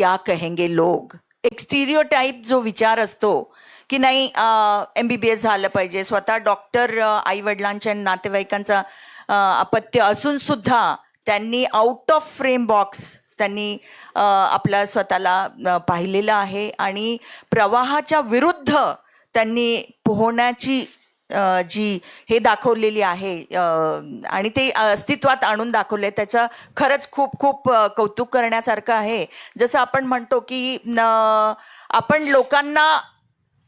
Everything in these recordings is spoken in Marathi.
क्या कहेंगे लोग? एक टाईप जो विचार असतो की नाही एम बी बी एस झालं पाहिजे. स्वतः डॉक्टर आई वडिलांच्या नातेवाईकांचा अपत्य असून सुद्धा त्यांनी आउट ऑफ फ्रेम बॉक्स त्यांनी आपला स्वतःला पाहिलेलं आहे. आणि प्रवाहाच्या विरुद्ध त्यांनी पोहण्याची जी हे दाखवलेली आहे आणि ते अस्तित्वात आणून दाखवले त्याचं खरंच खूप खूप कौतुक करण्यासारखं आहे. जसं आपण म्हणतो की न, आपण लोकांना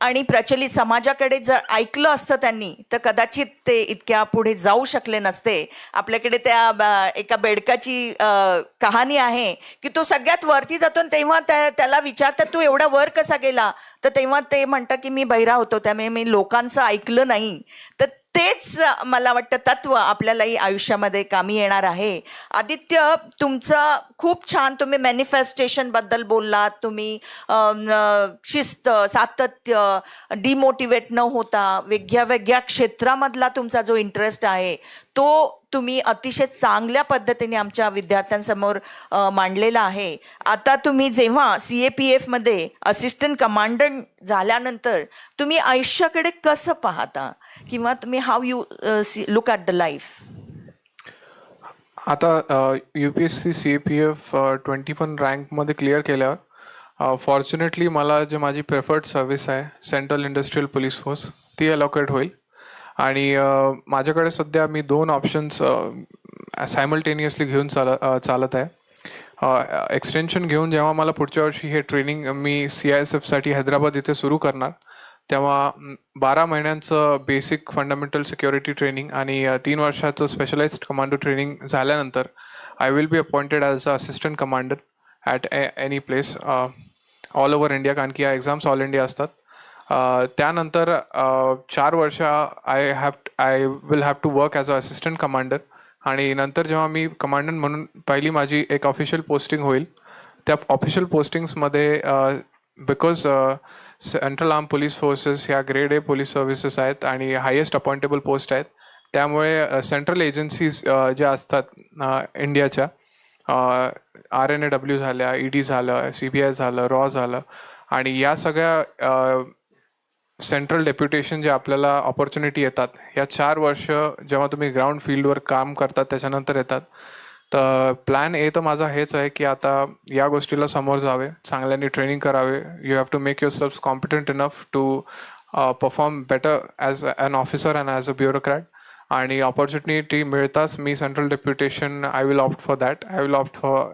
आणि प्रचलित समाजाकडे जर ऐकलं असतं त्यांनी तर कदाचित ते इतक्या पुढे जाऊ शकले नसते. आपल्याकडे त्या ब- एका बेडकाची कहाणी आहे की तो सगळ्यात वरती जातो आणि तेव्हा त्या त्याला विचारतात तू एवढा वर कसा गेला? तर तेव्हा ते म्हणतात की मी बहिरा होतो त्यामुळे मी लोकांचं ऐकलं नाही. तर तेच मला वाटतं तत्व आपल्यालाही आयुष्यामध्ये कामी येणार आहे. आदित्य तुमचं खूप छान तुम्ही मॅनिफेस्टेशनबद्दल बोललात. तुम्ही शिस्त सातत्य डिमोटिवेट न होता वेगळ्या वेगळ्या क्षेत्रामधला तुमचा जो इंटरेस्ट आहे तो तुम्ही अतिशय चांगल्या पद्धतीने आमच्या विद्यार्थ्यांसमोर मांडलेला आहे. आता तुम्ही जेव्हा सी ए पी एफमध्ये असिस्टंट कमांडंट झाल्यानंतर तुम्ही आयुष्याकडे कसं पाहता? किंवा तुम्ही how you look at the life आता U P S C C A P F twenty one रँकमध्ये clear केल्यावर फॉर्च्युनेटली मला जे माझी प्रेफर्ड सर्व्हिस आहे सेंट्रल इंडस्ट्रियल पोलीस फोर्स ती अलॉकेट होईल. आणि माझ्याकडे सध्या मी दोन ऑप्शन्स सायमल्टेनियसली घेऊन चाल चालत आहे. एक्सटेन्शन घेऊन जेव्हा मला पुढच्या वर्षी हे ट्रेनिंग मी सी आय एस एफसाठी हैदराबाद इथे सुरू करणार तेव्हा बारा महिन्यांचं बेसिक फंडामेंटल सिक्युरिटी ट्रेनिंग आणि तीन वर्षाचं स्पेशलाइज्ड कमांडो ट्रेनिंग झाल्यानंतर I will be appointed as a assistant commander at any place all over India कारण की या एक्झाम्स ऑल इंडिया असतात. त्यानंतर चार वर्ष I have I will have to work as a assistant commander आणि नंतर जेव्हा मी कमांडंट म्हणून पहिली माझी एक ऑफिशियल पोस्टिंग होईल. त्या official पोस्टिंग्समध्ये because central arm police forces ह्या ग्रेड ए पोलीस सर्व्हिसेस आहेत आणि हायेस्ट अपॉइंटेबल पोस्ट आहेत. त्यामुळे सेंट्रल एजन्सीज ज्या असतात इंडियाच्या आर एन ए डब्ल्यू झाल्या ई डी झालं सी बी आय झालं रॉ झालं. आणि या सगळ्या सेंट्रल डेप्युटेशन जे आपल्याला ऑपॉर्च्युनिटी येतात या चार वर्ष जेव्हा तुम्ही ग्राउंड फील्डवर काम करतात त्याच्यानंतर येतात. तर प्लॅन ए तर माझा हेच आहे की आता या गोष्टीला समोर जावे चांगल्याने ट्रेनिंग करावे. You have to make yourself competent enough to perform better as an officer and as a bureaucrat आणि ऑपॉर्च्युनिटी मिळताच मी central deputation I will opt for that I will opt for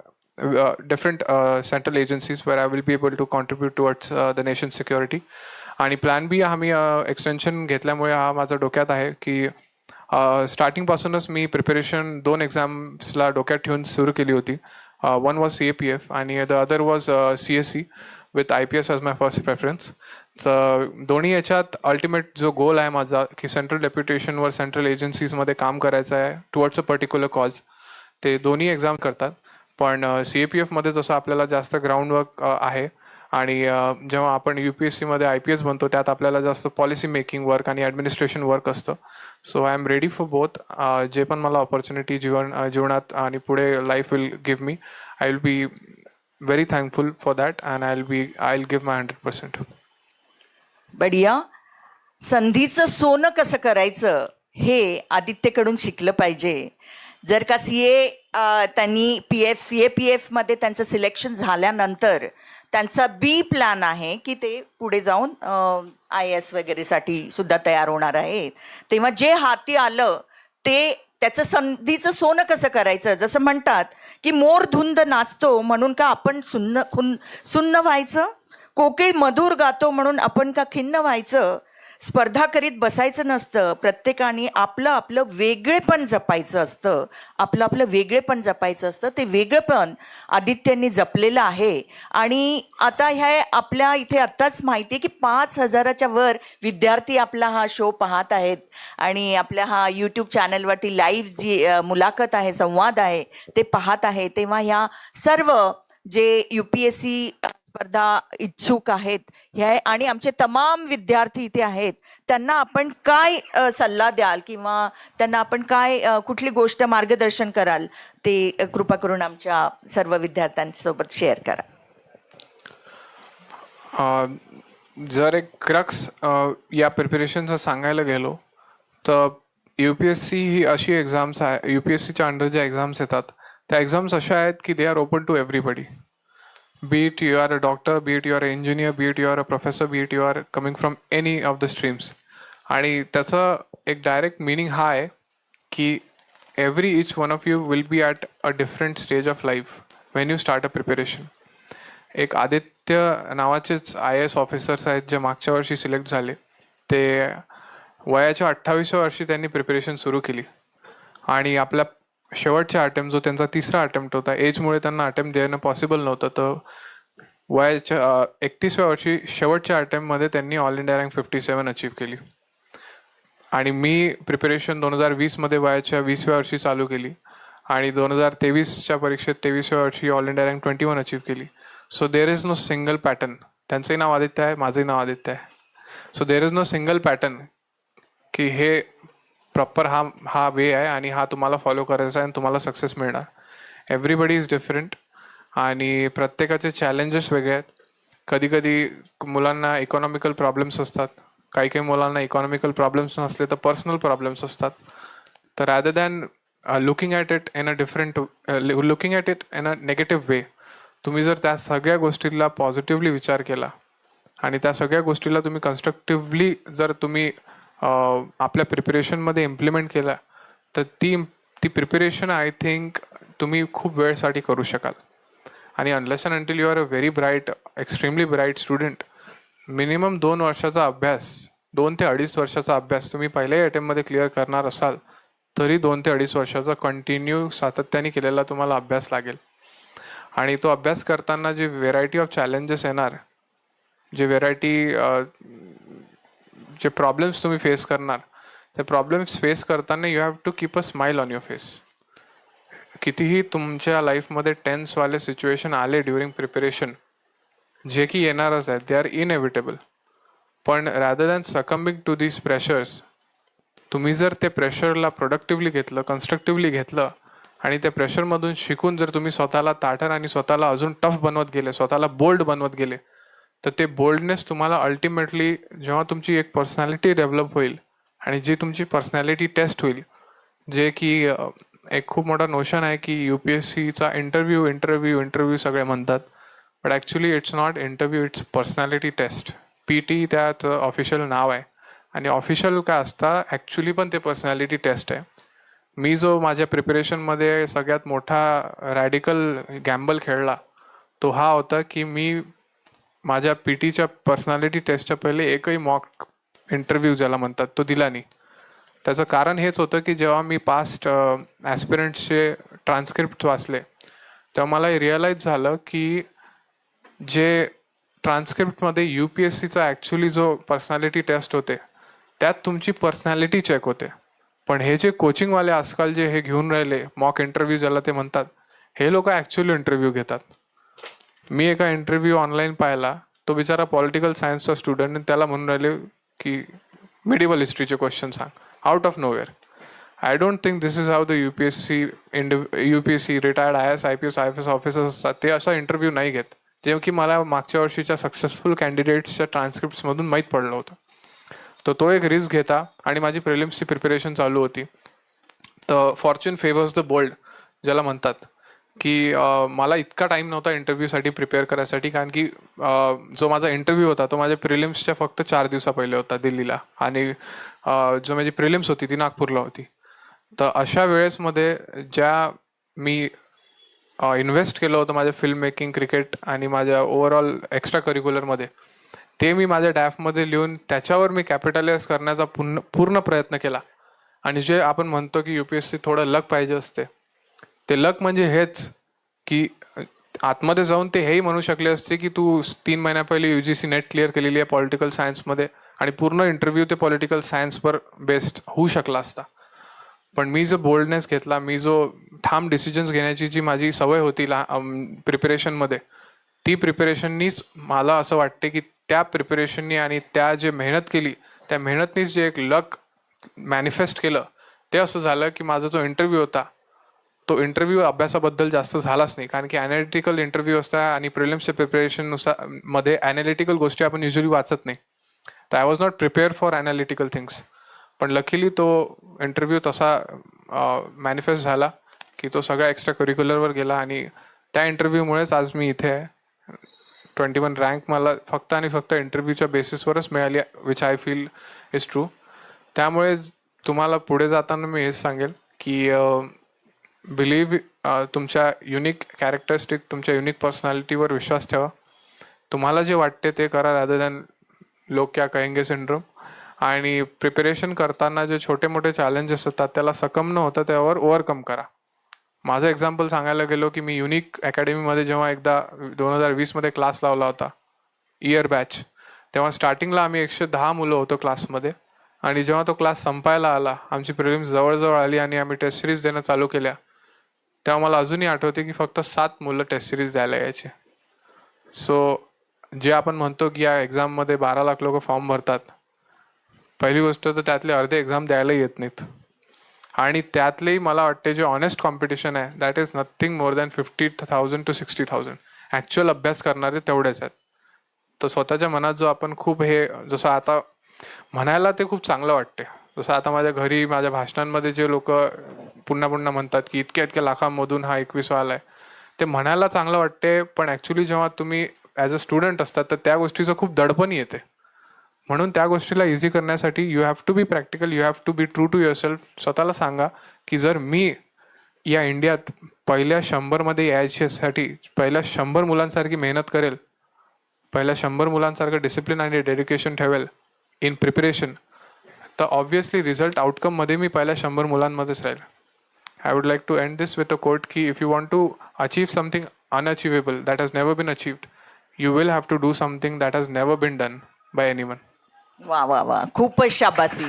different central agencies where I will be able to contribute towards the nation security आणि प्लॅन बी हा मी एक्सटेन्शन घेतल्यामुळे हा माझा डोक्यात आहे की स्टार्टिंगपासूनच मी प्रिपरेशन दोन एक्झाम्सला डोक्यात ठेवून सुरू केली होती. One was C A P F and the other was C S C with I P S was my first preference तर दोन्ही याच्यात अल्टिमेट जो गोल आहे माझा की सेंट्रल डेप्युटेशनवर सेंट्रल एजन्सीजमध्ये काम करायचं आहे टुवर्ड्स अ पर्टिक्युलर कॉज ते दोन्ही एक्झाम करतात. पण सी ए पी एफमध्ये जसं आपल्याला जास्त ग्राउंडवर्क आहे आणि जेव्हा आपण यू पी एस सीमध्ये आय पी एस बनतो त्यात आपल्याला जास्त पॉलिसी मेकिंग वर्क आणि ॲडमिनिस्ट्रेशन वर्क असतं. So I am ready for both जे पण मला ऑपॉर्च्युनिटी जीवन जीवनात आणि पुढे life will give me I will be very thankful for that and I will be I will give my hundred percent बढिया. संधीचं सोनं कसं करायचं हे आदित्यकडून शिकलं पाहिजे. जर का सी ए त्यांनी P F C A P एफमध्ये त्यांचं सिलेक्शन झाल्यानंतर त्यांचा बी प्लॅन आहे की ते पुढे जाऊन आय एस वगैरेसाठी सुद्धा तयार होणार आहेत. तेव्हा जे हाती आलं ते त्याचं संधीचं सोनं कसं करायचं? जसं म्हणतात की मोर धुंद नाचतो म्हणून का आपण सुन्न खुन सुन्न व्हायचं? कोकिळ मधुर गातो म्हणून आपण का खिन्न व्हायचं? स्पर्धा करीत बसायचं नसतं. प्रत्येकाने आपलं आपलं वेगळेपण जपायचं असतं. आपलं आपलं वेगळेपण जपायचं असतं. ते वेगळेपण आदित्यांनी जपलेलं आहे. आणि आता ह्या आपल्या इथे आत्ताच माहिती आहे की पाच हजाराच्या वर विद्यार्थी आपला हा शो पाहत आहेत. आणि आपल्या हा यूट्यूब चॅनलवरती लाईव्ह जी मुलाखत आहे संवाद आहे ते पाहत आहे. तेव्हा ह्या सर्व जे यू पी एस सी स्पर्धा इच्छुक आहेत ह्या आणि आमचे तमाम विद्यार्थी इथे आहेत. त्यांना आपण काय सल्ला द्याल किंवा त्यांना आपण काय कुठली गोष्ट मार्गदर्शन कराल ते कृपा करून आमच्या सर्व विद्यार्थ्यांसोबत शेअर करा. जर एक क्रक्स या प्रिपरेशनचं सांगायला गेलो तर यू पी एस सी ही अशी एक्झाम्स आहे यू पी एस सीच्या अंडर ज्या एक्झाम्स येतात त्या एक्झाम्स अशा आहेत की they are open to everybody. Be it you are a doctor, be it you are an engineer, be it you are a professor, be it you are coming from any of the streams. आणि त्याचं एक डायरेक्ट मिनिंग हा आहे की every each one of you will be at a different stage of life when you start a preparation एक आदित्य नावाचेच आय एस ऑफिसर्स आहेत जे मागच्या वर्षी सिलेक्ट झाले. ते वयाच्या अठ्ठावीसव्या वर्षी त्यांनी प्रिपरेशन सुरू केली. आणि आपल्या शेवटचा अटेम्प्ट जो त्यांचा तिसरा अटेम्प्ट होता एजमुळे त्यांना अटेम्प्ट देणं पॉसिबल नव्हतं. तर वयाच्या एकतीसव्या वर्षी शेवटच्या अटेम्प्टमध्ये त्यांनी all India rank fifty seven achieve केली. आणि मी प्रिपरेशन दोन हजार वीसमध्ये वयाच्या वीसव्या वर्षी चालू केली. आणि दोन हजार तेवीसच्या परीक्षेत तेवीसव्या वर्षी all India rank twenty one achieve केली. So there is no single pattern त्यांचंही नाव आदित्य आहे माझंही नाव आदित्य आहे. So there is no single pattern की हे प्रॉपर हा हा वे आहे आणि हा तुम्हाला फॉलो करायचा आहे आणि तुम्हाला सक्सेस मिळणार. एव्हरीबडी इज डिफरंट आणि प्रत्येकाचे चॅलेंजेस वेगळे आहेत. कधी कधी मुलांना इकॉनॉमिकल प्रॉब्लेम्स असतात. काही काही मुलांना इकॉनॉमिकल प्रॉब्लेम्स नसले तर पर्सनल प्रॉब्लेम्स असतात. तर rather than looking at it in a different looking at it in a negative way तुम्ही जर त्या सगळ्या गोष्टीला पॉझिटिव्हली विचार केला आणि त्या सगळ्या गोष्टीला तुम्ही कन्स्ट्रक्टिव्हली जर तुम्ही आपल्या प्रिपरेशनमध्ये इम्प्लिमेंट केला तर ती ती प्रिपरेशन आय थिंक तुम्ही खूप वेळसाठी करू शकाल. आणि unless and until you are a very bright extremely bright student minimum दोन वर्षाचा अभ्यास दोन ते अडीच वर्षाचा अभ्यास तुम्ही पहिल्याही अटेम्प्टमध्ये क्लिअर करणार असाल तरी दोन ते अडीच वर्षाचा कंटिन्यू सातत्याने केलेला तुम्हाला अभ्यास लागेल. आणि तो अभ्यास करताना जे व्हेरायटी ऑफ चॅलेंजेस येणार जे व्हेरायटी जे प्रॉब्लेम्स तुम्ही फेस करणार ते प्रॉब्लेम्स फेस करताना you have to keep a smile on your face कितीही तुमच्या लाईफमध्ये टेन्सवाले सिच्युएशन आले ड्युरिंग प्रिपरेशन जे की येणारच आहेत दे आर इनएव्हिटेबल पण rather than succumbing to these pressures तुम्ही जर ते प्रेशरला प्रोडक्टिव्हली घेतलं कन्स्ट्रक्टिव्हली घेतलं आणि त्या प्रेशरमधून शिकून जर तुम्ही स्वतःला ताठर आणि स्वतःला अजून टफ बनवत गेले स्वतःला बोल्ड बनवत गेले तर ते बोल्डनेस तुम्हाला अल्टिमेटली जेव्हा तुमची एक पर्सनॅलिटी डेव्हलप होईल आणि जी तुमची पर्सनॅलिटी टेस्ट होईल जे की एक खूप मोठा नोशन आहे की यू पी एस सीचा इंटरव्ह्यू इंटरव्ह्यू इंटरव्ह्यू सगळे म्हणतात. But actually it's not interview it's personality test P T त्याचं ऑफिशियल नाव आहे. आणि ऑफिशियल काय असता ॲक्च्युली पण ते पर्सनॅलिटी टेस्ट आहे. मी जो माझ्या प्रिपरेशनमध्ये सगळ्यात मोठा रॅडिकल गॅम्बल खेळला तो हा होता की मी माझ्या पी टीच्या पर्सनॅलिटी टेस्टच्या पहिले एकही मॉक इंटरव्ह्यू ज्याला म्हणतात तो दिला नाही. त्याचं कारण हेच होतं की जेव्हा मी पास्ट ॲस्पिरंट्सचे ट्रान्स्क्रिप्ट वाचले तेव्हा मला रिअलाईज झालं की जे ट्रान्स्क्रिप्टमध्ये यू पी एस सीचा ॲक्च्युली जो पर्सनॅलिटी टेस्ट होते त्यात तुमची पर्सनॅलिटी चेक होते. पण हे जे कोचिंगवाले आजकाल जे हे घेऊन राहिले मॉक इंटरव्ह्यू ज्याला ते म्हणतात हे लोक ॲक्च्युली इंटरव्ह्यू घेतात. मी एका इंटरव्ह्यू ऑनलाईन पाहिला. तो बिचारा पॉलिटिकल सायन्सचा स्टुडंट त्याला म्हणून राहिले की मिडिवल हिस्ट्रीचे क्वेश्चन सांग. Out of nowhere I don't think this is how the U P S C and U P S C retired I S I P S I F S officers असतात. ते असा इंटरव्ह्यू नाही घेत. जे की मला मागच्या वर्षीच्या सक्सेसफुल कॅन्डिडेट्सच्या ट्रान्स्क्रिप्ट्समधून माहीत पडलं होतं. तर तो एक रिस्क घेता आणि माझी प्रिलिम्सची प्रिपरेशन चालू होती. तर फॉर्च्युन फेवर्स द बोल्ड ज्याला म्हणतात. की मला इतका टाईम नव्हता इंटरव्ह्यूसाठी प्रिपेअर करायसाठी कारण की जो माझा इंटरव्ह्यू होता तो माझ्या प्रिलिम्सच्या फक्त चार दिवसा पहिले होता दिल्लीला. आणि जो माझी प्रिलिम्स होती ती नागपूरला होती. तर अशा वेळेसमध्ये ज्या मी इन्व्हेस्ट केलं होतं माझ्या फिल्म मेकिंग क्रिकेट आणि माझ्या ओव्हरऑल एक्स्ट्रा करिक्युलरमध्ये ते मी माझ्या डॅफमध्ये लिहून त्याच्यावर मी कॅपिटलाइज करण्याचा पूर्ण पूर्ण प्रयत्न केला. आणि जे आपण म्हणतो की यू पी एस सी थोडं लक पाहिजे असते ते लक म्हणजे हेच की आतमध्ये जाऊन ते हेही म्हणू शकले असते की तू तीन महिन्या पहिले U G C NET clear केलेली आहे पॉलिटिकल सायन्समध्ये आणि पूर्ण इंटरव्ह्यू ते पॉलिटिकल सायन्सवर बेस्ड होऊ शकला असता. पण मी जो बोल्डनेस घेतला मी जो ठाम डिसिजन्स घेण्याची जी माझी सवय होती ला प्रिपरेशनमध्ये ती प्रिपरेशननीच मला असं वाटते की त्या प्रिपरेशननी आणि त्या जे मेहनत केली त्या मेहनतनीच जे एक लक मॅनिफेस्ट केलं ते असं झालं की माझा जो इंटरव्ह्यू होता तो इंटरव्ह्यू अभ्यासाबद्दल जास्त झालाच नाही. कारण की ॲनालिटिकल इंटरव्ह्यू असता आणि प्रिलिम्सच्या प्रिपरेशननुसारमध्ये ॲनालिटिकल गोष्टी आपण युजली वाचत नाही. तर I was not prepare for analytical things पण लकीली तो इंटरव्ह्यू तसा मॅनिफेस्ट झाला की तो सगळा एक्स्ट्रा करिक्युलरवर गेला आणि त्या इंटरव्ह्यूमुळेच आज मी इथे आहे ट्वेंटी वन रँक मला फक्त आणि फक्त इंटरव्ह्यूच्या बेसिसवरच मिळाली which I feel is true त्यामुळे तुम्हाला पुढे जाताना मी हेच सांगेल की बिलीव्ह तुमच्या युनिक कॅरेक्टरिस्टिक तुमच्या युनिक पर्सनॅलिटीवर विश्वास ठेवा. तुम्हाला जे वाटते ते करा रॅदर दॅन लोक क्या कहेंगे सिंड्रोम आणि प्रिपरेशन करताना जे छोटे मोठे चॅलेंजेस होतात त्याला सकम न होता त्यावर ओव्हरकम करा. माझं एक्झाम्पल सांगायला गेलो की मी युनिक अकॅडमीमध्ये जेव्हा एकदा दोन हजार वीसमध्ये क्लास लावला होता इयर बॅच तेव्हा स्टार्टिंगला आम्ही एकशे दहा मुलं होतो क्लासमध्ये आणि जेव्हा तो क्लास संपायला आला आमची प्रिलिम्स जवळजवळ आली आणि आम्ही टेस्ट सिरीज देणं चालू केल्या. तेव्हा मला अजूनही आठवते की फक्त सात मुलं टेस्ट सिरीज द्यायला यायचे. सो जे आपण म्हणतो की या एक्झाममध्ये बारा लाख लोक फॉर्म भरतात. पहिली गोष्ट तर त्यातले अर्धे एक्झाम द्यायला येत नाहीत. आणि त्यातलेही मला वाटते जे ऑनेस्ट कॉम्पिटिशन आहे that is nothing more than fifty thousand to sixty thousand actual अभ्यास करणारे तेवढेच आहेत. तर स्वतःच्या मनात जो आपण खूप हे जसं आता म्हणायला ते खूप चांगलं वाटते जसं आता माझ्या घरी माझ्या भाषणांमध्ये जे लोक पुन्हा पुन्हा म्हणतात की इतक्या इतक्या लाखांमधून हा एकवीसवा आहे ते म्हणायला चांगलं वाटते पण ॲक्च्युली जेव्हा तुम्ही ॲज अ स्टुडंट असतात तर त्या गोष्टीचं खूप दडपण येते. म्हणून त्या गोष्टीला इझी करण्यासाठी you have to be practical you have to be true to yourself स्वतःला सांगा की जर मी या इंडियात पहिल्या शंभरमध्ये यायच्यासाठी पहिल्या शंभर मुलांसारखी मेहनत करेल पहिल्या शंभर मुलांसारखं डिसिप्लिन आणि डेडिकेशन ठेवेल इन प्रिपरेशन तर ऑब्व्हियसली रिझल्ट आउटकममध्ये मी पहिल्या शंभर मुलांमध्येच राहील. I would like to end this with a quote की if you want to achieve something unachievable that has never been achieved you will have to do something that has never been done by anyone वा वा वा. खूपच शाबासी.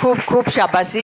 खूप खूप शाबासी.